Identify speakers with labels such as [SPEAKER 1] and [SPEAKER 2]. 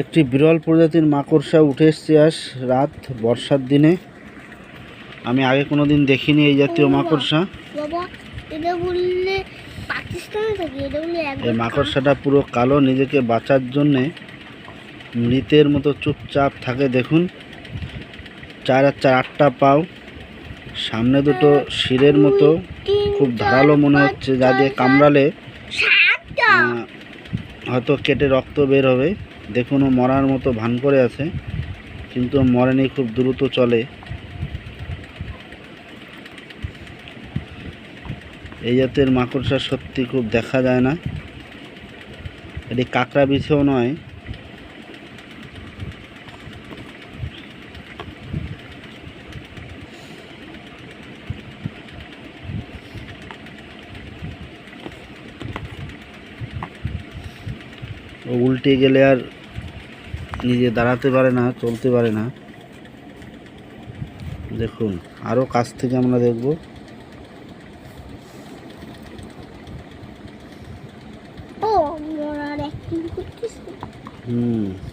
[SPEAKER 1] একটি বিরল প্রজাতির মাকড়সা উঠে এসছে আজ রাত বর্ষার দিনে। আমি আগে কোনো দিন দেখিনি এই জাতীয় মাকড়সা। এই মাকড়সাটা পুরো কালো নিজেকে বাঁচার জন্যে মৃতের মতো চুপচাপ থাকে দেখুন। চার আর চার আটটা পাও। সামনে দুটো শিরের মতো খুব ধারালো মনে হচ্ছে যা দিয়ে কামড়ালে হয়তো কেটে রক্ত বের হবে। দেখুন, ও মরার মতো ভান করে আছে, কিন্তু মরেনি, খুব দ্রুত চলে। এই জাতের মাকড়সা সত্যি খুব দেখা যায় না। এটি কাঁকড়া বিছেও নয় ও উল্টে গেলে আর নিজে দাঁড়াতে পারে না চলতে পারে না। দেখুন আরও কাছ থেকে আমরা দেখব। হুম।